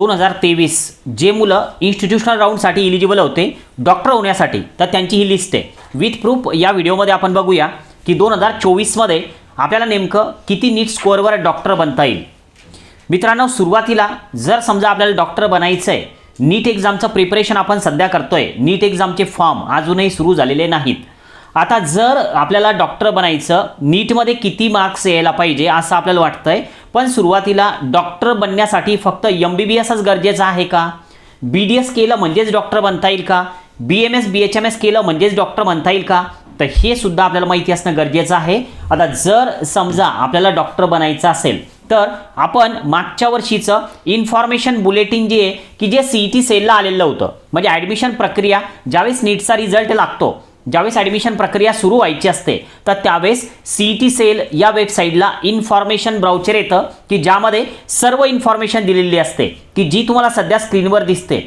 दोन हजार तेवीस जे मुलं इन्स्टिट्यूशनल राऊंडसाठी इलिजिबल होते डॉक्टर होण्यासाठी तर त्यांची ही लिस्ट आहे. विथ प्रूफ या व्हिडिओमध्ये आपण बघूया की दोन हजार चोवीसमध्ये आपल्याला नेमकं किती नीट स्कोअरवर डॉक्टर बनता येईल. मित्रांनो सुरुवातीला जर समजा आपल्याला डॉक्टर बनायचं आहे नीट एक्झामचं प्रिपरेशन आपण सध्या करतोय. नीट एक्झामचे फॉर्म अजूनही सुरू झालेले नाहीत. आता जर आपल्याला डॉक्टर बनायचं नीटमध्ये किती मार्क्स यायला पाहिजे असं आपल्याला वाटतंय पण सुरुवातीला डॉक्टर बनण्यासाठी फक्त एम बी बी एसच गरजेचं आहे का? बी डी एस केलं म्हणजेच डॉक्टर बनता येईल का? B M S B H M S केलं म्हणजेच डॉक्टर बनता येईल का? तर हे सुद्धा आपल्याला माहिती असणं गरजेचं आहे. आता जर समजा आपल्याला डॉक्टर बनायचं असेल तर आपण मागच्या वर्षीचं इन्फॉर्मेशन बुलेटिन जे आहे की जे सी ई टी सेलला आलेलं होतं म्हणजे ॲडमिशन प्रक्रिया ज्यावेळेस नीटचा रिझल्ट लागतो ज्यावेळेस ॲडमिशन प्रक्रिया सुरू व्हायची असते तर त्यावेळेस सी टी सेल या वेबसाईटला इन्फॉर्मेशन ब्राउचर येतं की ज्यामध्ये सर्व इन्फॉर्मेशन दिलेली असते की जी तुम्हाला सध्या स्क्रीनवर दिसते.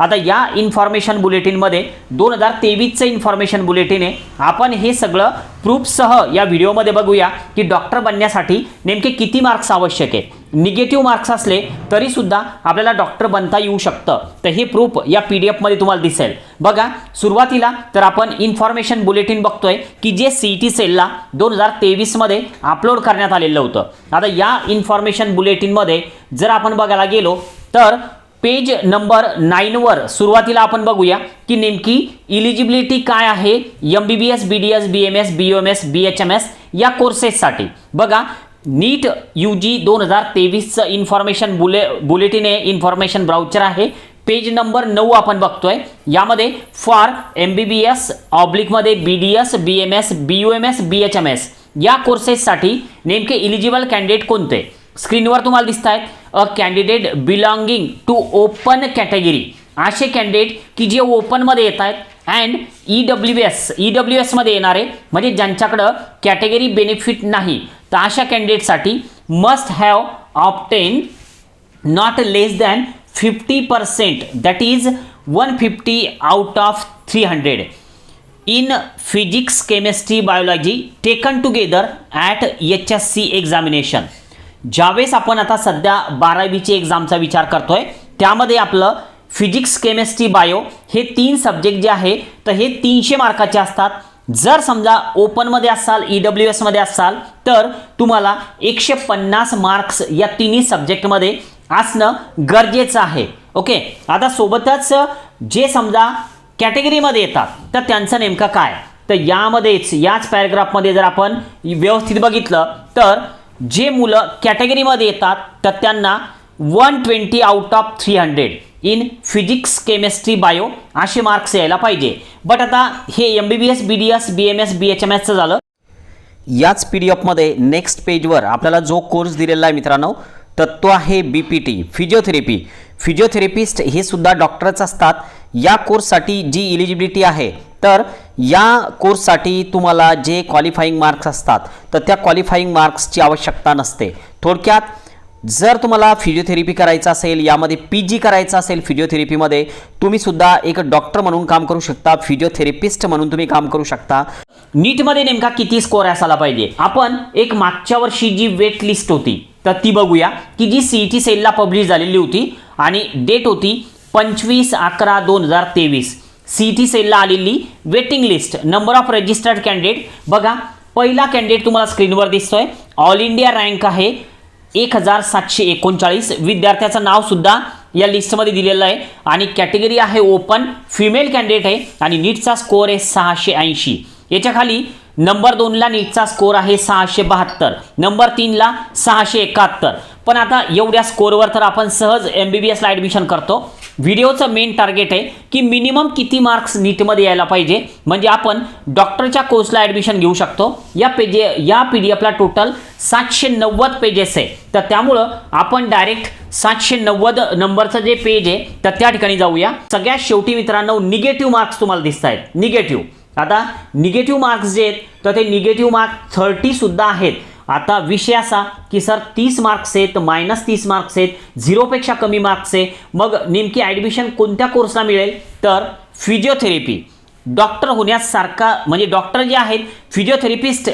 आता या इन्फॉर्मेशन बुलेटिनमध्ये दोन हजार तेवीसचं इन्फॉर्मेशन बुलेटिन आहे. आपण हे सगळं प्रूफसह या व्हिडिओमध्ये बघूया की डॉक्टर बनण्यासाठी नेमके किती मार्क्स आवश्यक आहे निगेटिव्ह मार्क्स असले तरीसुद्धा आपल्याला डॉक्टर बनता येऊ शकतं. तर हे प्रूफ या पी डी एफमध्ये तुम्हाला दिसेल. बघा सुरुवातीला तर आपण इन्फॉर्मेशन बुलेटिन बघतोय की जे सी टी सेलला दोन हजार तेवीसमध्ये अपलोड करण्यात आलेलं होतं. आता या इन्फॉर्मेशन बुलेटिनमध्ये जर आपण बघायला गेलो तर पेज नंबर नाईनवर सुरुवातीला आपण बघूया की नेमकी इलिजिबिलिटी काय आहे? M B B S B D S B M S B M S B H M S या कोर्सेससाठी बघा नीट यू जी दोन हजार तेवीसचं इन्फॉर्मेशन बुले बुलेटिन आहे इन्फॉर्मेशन ब्राउचर आहे. पेज नंबर नऊ आपण बघतोय. यामध्ये for M B B S ऑब्लिकमध्ये B D S B M S B U M S B H M S या कोर्सेससाठी नेमके इलिजिबल कॅन्डिडेट कोणते? स्क्रीनवर तुम्हाला दिसत आहेत a candidate belonging to open category असे कॅन्डिडेट की जे ओपनमध्ये येत आहेत and E W S E W एसमध्ये येणारे म्हणजे ज्यांच्याकडं कॅटेगरी बेनिफिट नाही तर अशा कॅन्डिडेटसाठी must have obtained not less than fifty percent that is one fifty out of three hundred in physics chemistry biology taken together at H S C examination ज्यावेळेस आपण आता सध्या बारावीची एक्झामचा विचार करतोय त्यामध्ये आपलं फिजिक्स केमिस्ट्री बायो हे तीन सब्जेक्ट जे आहे तर हे तीनशे मार्काचे असतात. जर समजा ओपनमध्ये असाल ई डब्ल्यू एसमध्ये असाल तर तुम्हाला एकशे पन्नास मार्क्स या तिन्ही सब्जेक्टमध्ये असणं गरजेचं आहे. ओके आता सोबतच जे समजा कॅटेगरीमध्ये येतात तर त्यांचं नेमकं काय? तर यामध्येच याच पॅरेग्राफमध्ये जर आपण व्यवस्थित बघितलं तर जे मुलं कॅटेगरीमध्ये येतात तर त्यांना one twenty out of three hundred in physics chemistry bio असे मार्क्स यायला पाहिजे. बट आता हे M B B S B D S B M S B H M एसचं झालं. याच पी डी एफमध्ये नेक्स्ट पेजवर आपल्याला जो कोर्स दिलेला आहे मित्रांनो तर तो आहे B P T physiotherapy physiotherapist हे सुद्धा डॉक्टरच असतात. या कोर्ससाठी जी इलिजिबिलिटी आहे तर या कोर्ससाठी तुम्हाला जे क्वालिफाईंग मार्क्स असतात तर त्या क्वालिफाईंग मार्क्सची आवश्यकता नसते. थोडक्यात जर तुम्हाला फिजिओथेरपी करायचं असेल यामध्ये पी जी करायचं असेल फिजिओथेरपीमध्ये तुम्ही सुद्धा एक डॉक्टर म्हणून काम करू शकता फिजिओथेरपिस्ट म्हणून तुम्ही काम करू शकता. नीटमध्ये नेमका किती स्कोअर असायला पाहिजे? आपण एक मागच्या वर्षी जी वेट लिस्ट होती तर ती बघूया की जी सी ई टी सेलला पब्लिश झालेली होती आणि डेट होती पंचवीस अकरा दोन हजार तेवीस. सी टी सेलला आलेली waiting list number of registered candidate बघा पहिला कॅन्डिडेट तुम्हाला स्क्रीनवर दिसतोय. ऑल इंडिया रँक आहे एक हजार सातशे एकोणचाळीस. विद्यार्थ्याचं नावसुद्धा या लिस्टमध्ये दिलेलं आहे. आणि कॅटेगरी आहे ओपन फिमेल कॅन्डिडेट आहे आणि नीटचा स्कोअर आहे सहाशे ऐंशी. याच्या खाली नंबर दोनला नीटचा स्कोअर आहे सहाशे बहात्तर. नंबर तीनला सहाशे एकाहत्तर. पण आता एवढ्या स्कोअरवर तर आपण सहज एम बी बी एसला ॲडमिशन करतो. व्हिडिओचं मेन टार्गेट आहे की मिनिमम किती मार्क्स नीटमध्ये यायला पाहिजे. म्हणजे आपण डॉक्टरच्या कोर्सला ॲडमिशन घेऊ शकतो. या पेजे या पी डी एफला टोटल सातशे नव्वद पेजेस आहे. तर त्यामुळं आपण डायरेक्ट सातशे नव्वद नंबरचं जे पेज आहे तर त्या ठिकाणी जाऊया. सगळ्यात शेवटी मित्रांनो निगेटिव्ह मार्क्स तुम्हाला दिसत आहेत. निगेटिव्ह आता निगेटिव्ह मार्क्स जे आहेत तर ते निगेटिव्ह मार्क्स थर्टीसुद्धा आहेत. आता विषय असा की सर तीस मार्क्स आहेत मायनस तीस मार्क्स आहेत झिरोपेक्षा कमी मार्क्स आहे. मग नेमकी ॲडमिशन कोणत्या कोर्सला मिळेल? तर फिजिओथेरपी डॉक्टर होण्यासारखा म्हणजे डॉक्टर जे आहेत physiotherapist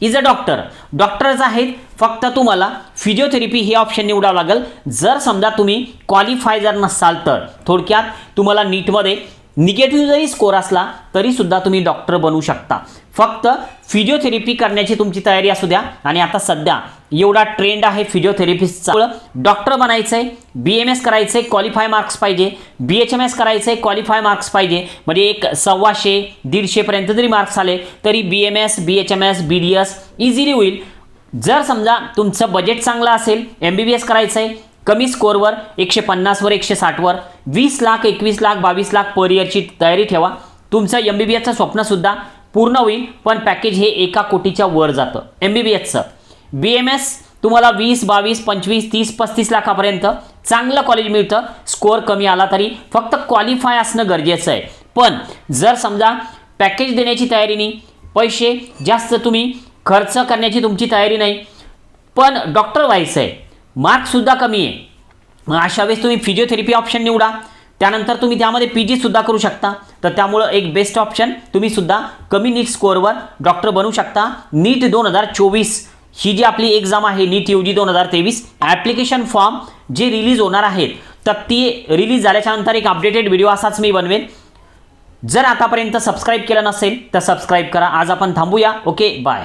is a doctor doctors आहेत फक्त तुम्हाला फिजिओथेरपी हे ऑप्शन निवडावं लागेल. जर समजा तुम्ही क्वालिफाय जर नसाल तर थोडक्यात तुम्हाला नीटमध्ये निगेटिव्ह जरी स्कोर असला तरी सुद्धा तुम्ही डॉक्टर बनू शकता. फक्त फिजिओथेरपी करण्याची तुमची तयारी असू द्या. आणि आता सध्या एवढा ट्रेंड आहे फिजिओथेरपिस्टचा डॉक्टर बनायचं आहे बी एम एस करायचं आहे क्वालिफाय मार्क्स पाहिजे. बी एच एम एस करायचं आहे क्वालिफाय मार्क्स पाहिजे. म्हणजे एक सव्वाशे दीडशेपर्यंत जरी मार्क्स आले तरी B M S B H M S B D S easily होईल. जर समजा तुमचं बजेट चांगलं असेल एम बी बी एस करायचं आहे कमी स्कोरवर एकशे पन्नासवर एकशे साठवर वीस लाख एकवीस लाख बावीस लाख पर इयरची तयारी ठेवा. तुमचं एम बी बी एसचं स्वप्नसुद्धा पूर्ण होईल पण पॅकेज हे एका कोटीच्या वर जातं. एम बी बी एसचं बी एम एस तुम्हाला वीस बावीस पंचवीस तीस पस्तीस लाखापर्यंत चांगलं कॉलेज मिळतं. स्कोअर कमी आला तरी फक्त क्वालिफाय असणं गरजेचं आहे. पण जर समजा पॅकेज देण्याची तयारी नाही पैसे जास्त तुम्ही खर्च करण्याची तुमची तयारी नाही पण डॉक्टर व्हायचं आहे मार्कसुद्धा कमी आहे. मग अशा वेळेस तुम्ही फिजिओथेरपी ऑप्शन निवडा. त्यानंतर तुम्ही त्यामध्ये पी जीसुद्धा करू शकता. तर त्यामुळं एक बेस्ट ऑप्शन तुम्ही सुद्धा कमी नीट स्कोअरवर डॉक्टर बनू शकता. नीट दोन हजार चोवीस ही जी आपली एक्झाम आहे नीट यू जी दोन हजार तेवीस ॲप्लिकेशन फॉर्म जे रिलीज होणार आहेत तर ती रिलीज झाल्याच्यानंतर एक अपडेटेड व्हिडिओ असाच मी बनवेन. जर आतापर्यंत सबस्क्राईब केलं नसेल तर सबस्क्राईब करा. आज आपण थांबूया. Okay bye